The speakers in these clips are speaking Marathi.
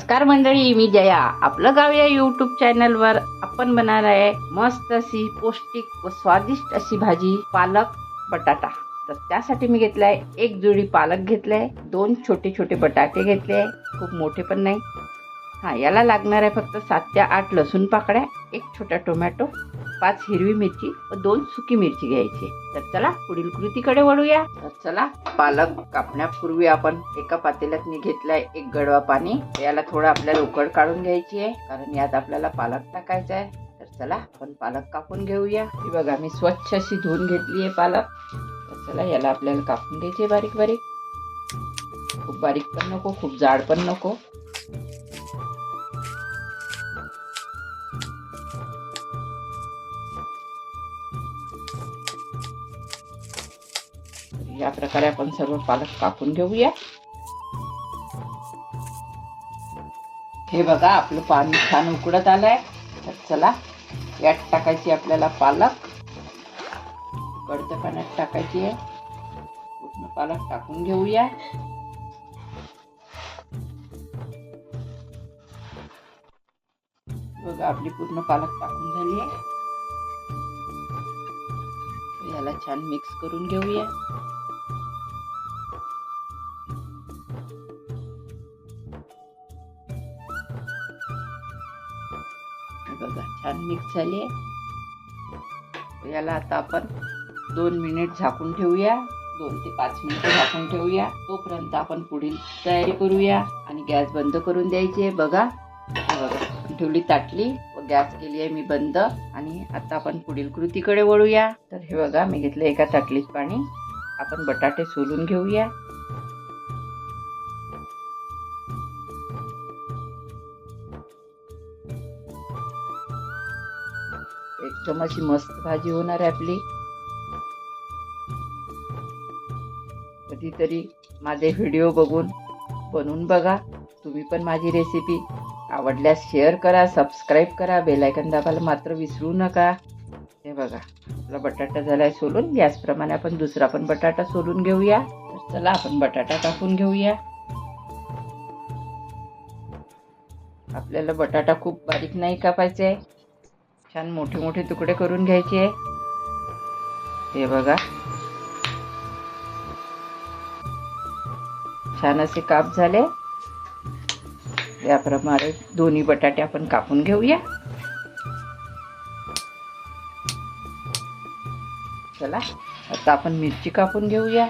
नमस्कार मंडळी मी जया. आपलं गाव या युट्यूब चॅनल वर आपण बनणार आहे मस्त अशी पौष्टिक व स्वादिष्ट अशी भाजी पालक बटाटा. तर त्यासाठी मी घेतलाय एक जुडी पालक घेतलाय दोन छोटे छोटे बटाटे घेतले खूप मोठे पण नाही. हां याला लागणार आहे फक्त सात ते आठ लसूण पाकड्या एक छोटा टोमॅटो पाच हिरवी मिरची व दोन सुकी मिरची घ्यायची तर चला पुढील कृतीकडे वळूया. तर चला पालक कापण्यापूर्वी आपण एका पातेल्यात मी घेतलाय एक गडवा पाणी. याला थोडं आपल्याला उकड काढून घ्यायची आहे कारण यात आपल्याला पालक टाकायचा आहे. तर चला आपण पालक कापून घेऊया. ही बघा मी स्वच्छ अशी धुवून घेतली आहे पालक. तर चला याला आपल्याला कापून घ्यायची आहे बारीक बारीक. खूप बारीक पण नको खूप जाड पण नको. या प्रकारे आपण सर्व पालक कापून घेऊया. हे बघा आपलं पाणी छान उकडत आलंय. तर चला यात टाकायची आपल्याला पालक. कडतं पाण्यात टाकायची आहे. पूर्ण पालक टाकून घेऊया. बघा आपली पूर्ण पालक टाकून झाली आहे. याला छान मिक्स करून घेऊया. छान मिक्स झाले याला आता आपण दोन मिनिट झाकून ठेवूया. दोन ते पाच मिनिटं झाकून ठेवूया. तोपर्यंत आपण पुढील तयारी करूया आणि गॅस बंद करून द्यायची आहे. बघा. बघा. ठेवली ताटली. व गॅस केली आहे मी बंद. आणि आता आपण पुढील कृतीकडे वळूया. तर हे बघा मी घेतलं एका ताटलीत पाणी. आपण बटाटे सोलून घेऊया. एकदम मस्त भाजी होणार आहे आपली. कधीतरी माझे व्हिडिओ बघून बनवून बघा. तुम्ही पण माझी रेसिपी आवडल्यास शेअर करा सबस्क्राईब करा बेलायकन दाबायला मात्र विसरू नका. हे बघा आपला बटाटा झालाय सोलून. याचप्रमाणे आपण दुसरा पण बटाटा सोलून घेऊया. तर चला आपण बटाटा टाकून घेऊया. आपल्याला बटाटा खूप बारीक नाही कापायचे. आहे छान मोठे मोठे तुकडे करून घ्यायचे आहे. हे बघा. छान असे काप झाले. याप्रमाणे दोन्ही बटाटे आपण कापून घेऊया. चला आता आपण मिरची कापून घेऊया.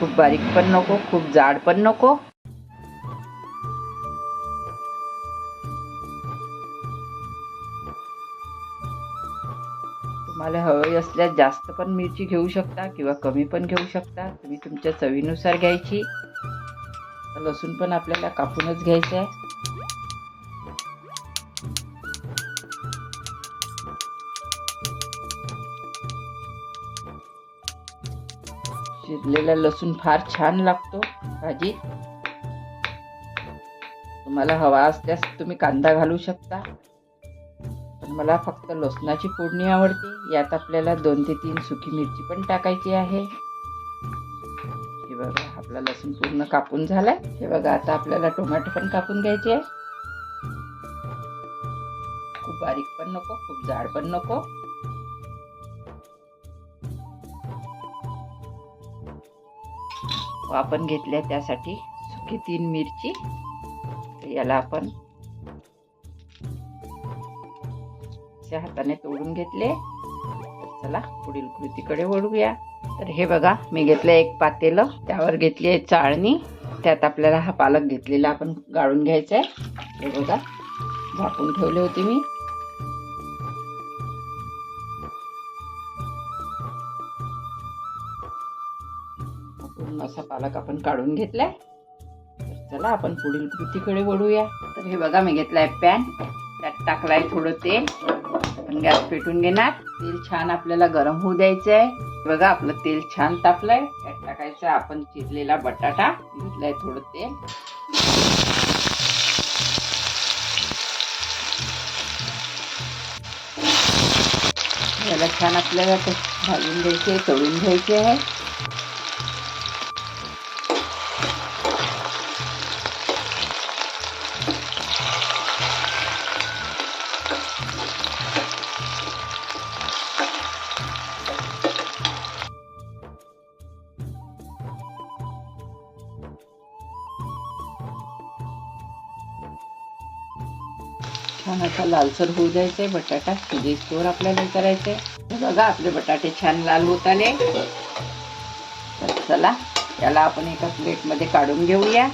खूप बारीक पण नको खूप जाड पण नको. तुम्हाला हवी असल्यास जास्त पण मिरची घेऊ शकता किंवा कमी पण घेऊ शकता. तुम्ही तुमच्या चवीनुसार घ्यायची. लसूण पण आपल्याला कापूनच घ्यायचं आहे शिजलेला लसूण फार छान लागतो भाजी. तुम्हाला हवा असल्यास तुम्ही कांदा घालू शकता. मला फक्त लसणाची फोडणी आवडते. यात आपल्याला दोन ते तीन सुकी मिरची पण टाकायची आहे. हे बघा आपला लसूण पूर्ण कापून झालाय. हे बघा आता आपल्याला टोमॅटो पण कापून घ्यायचे आहे. खूप बारीक पण नको खूप जाड पण नको. आपण घेतल्या त्यासाठी सुकी तीन मिरची. याला आपण अशा हाताने तोडून घेतले. चला पुढील कृतीकडे वळूया. तर हे बघा मी घेतलं एक पातेलं त्यावर घेतली आहे चाळणी. त्यात आपल्याला हा पालक घेतलेला आपण गाळून घ्यायचा आहे हे बघा झाकून ठेवले होते मी. पूर्ण असा पालक आपण काढून घेतलाय. तर चला आपण पुढील कृतीकडे वळूया. तर हे बघा मी घेतलाय पॅन. त्यात टाकलाय थोडं तेल. आपण गॅस पेटून घेणार. तेल छान आपल्याला गरम होऊ द्यायचं आहे बघा आपलं तेल छान तापलंय. त्यात टाकायचं आपण चिरलेला बटाटा. घेतलाय थोडं तेल. याला छान आपल्याला ते भाजून घ्यायचे तळून घ्यायचे आहे छान असा लालसर होऊ द्यायचा आहे बटाटा शिजेस्तोवर आपल्याला करायचे बघा आपले बटाटे छान लाल होत आले तर चला याला आपण एका प्लेटमध्ये काढून घेऊया.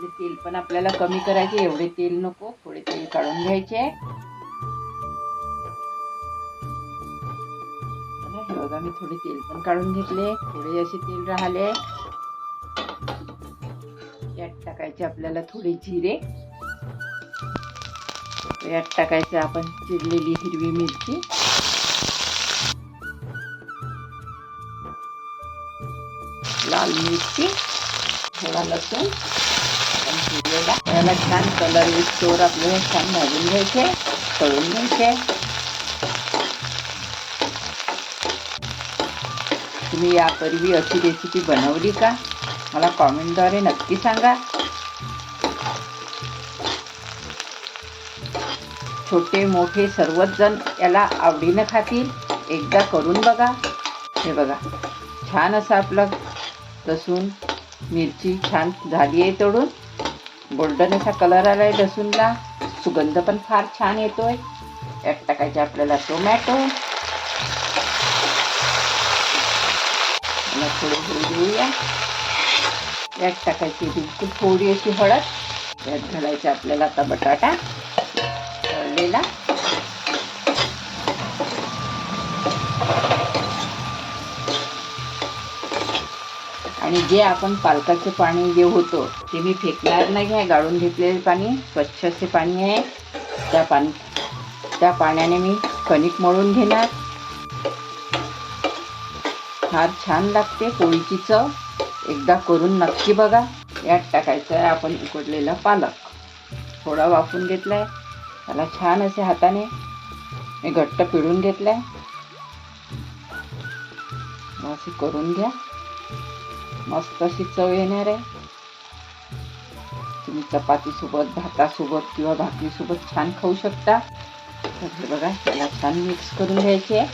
आपले तेल पण आपल्याला कमी करायचे एवढे तेल नको थोडे तेल काढून घ्यायचे. हे बघा मी थोडे तेल पण काढून घेतले थोडे असे तेल राहिले. यात टाकायचे आपल्याला थोडे जिरे. यात टाकायचे आपण चिरलेली हिरवी मिरची. लाल मिरची थोडा लसूण. आपल्याला याला छान कलर स्टोर आपल्याला छान भाजून घ्यायचे तळून घ्यायचे. तुम्ही यापूर्वी अशी रेसिपी बनवली का? मला कॉमेंटद्वारे नक्की सांगा. छोटे मोठे सर्वच जण याला आवडीनं खातील. एकदा करून बघा. हे बघा छान असं आपलं लसूण मिरची छान झाली आहे तळून. गोल्डन असा कलर आला आहे लसूणला. सुगंध पण फार छान येतोय. यात टाकायचा आपल्याला टोमॅटो. थोडं थोडं देऊया यात टाकायची बिलकुल थोडी अशी हळद. यात घालायचा आपल्याला आता बटाटा. तळलेला. आणि जे आपण पालकाचं पाणी जे होतं ते मी फेकणार नाही आहे. गाळून घेतलेले पाणी स्वच्छ असे पाणी आहे. त्या पाणी त्या पाण्याने मी कणिक मळून घेणार. फार छान लागते पोळीची चव एकदा करून नक्की बघा. यात टाकायचं आहे आपण उकडलेला पालक. थोडा वाफून घेतलाय. त्याला छान असे हाताने मी घट्ट पिळून घेतलाय. मग असे करून घ्या. मस्त अशी चव येणार आहे. तुम्ही चपातीसोबत भातासोबत किंवा भाकरीसोबत छान खाऊ शकता. तर हे बघा त्याला छान मिक्स करून घ्यायचे आहे.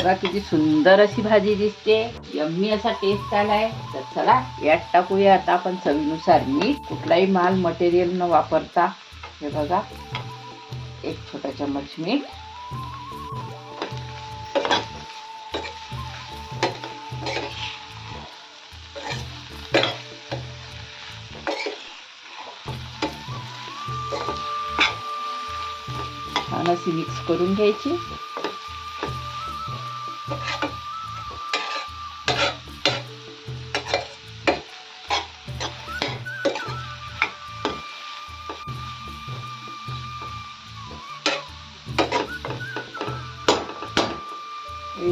बघा किती सुंदर अशी भाजी दिसते. यम्मी असा टेस्ट आलाय. तर चला यात टाकूया आता आपण चवीनुसार मीठ. कुठलाही माल मटेरियल न वापरता. हे बघा एक छोटा चम्मच मीठ. अशी मिक्स करून घ्यायची.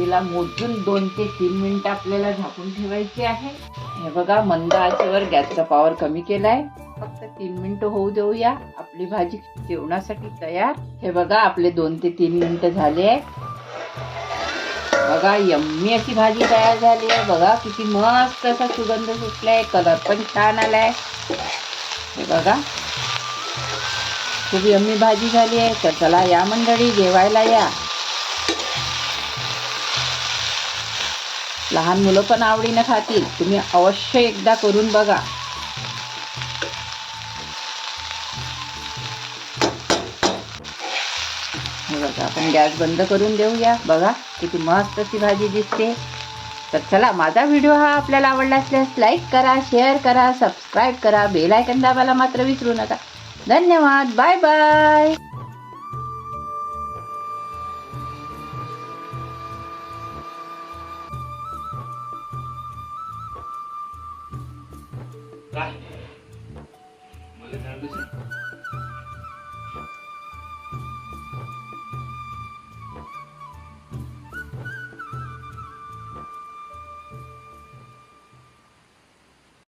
याला मोजून दोन ते तीन मिनिटं आपल्याला झाकून ठेवायची आहे. हे बघा मंद आचेवर गॅसचा पॉवर कमी केलाय. फक्त तीन मिनिटं होऊ देऊया. आपली भाजी जेवणासाठी तयार. हे बघा आपले दोन ते तीन मिनिटं झाले. आहे बघा यम्मी अशी भाजी तयार झाली आहे. बघा किती मस्त असा सुगंध सुटलाय. कलर पण छान आलाय. हे बघा. खूप यम्मी भाजी झाली आहे. तर चला या मंडळी जेवायला या. लहान मुलं पण आवडीनं खातील. तुम्ही अवश्य एकदा करून बघा. बघा आपण गॅस बंद करून देऊया. बघा किती मस्त अशी भाजी दिसते. तर चला माझा व्हिडिओ हा आपल्याला आवडला असल्यास लाईक करा शेअर करा सबस्क्राईब करा बेल आयकन दाबायला मात्र विसरू नका. धन्यवाद. Bye bye. काय? मला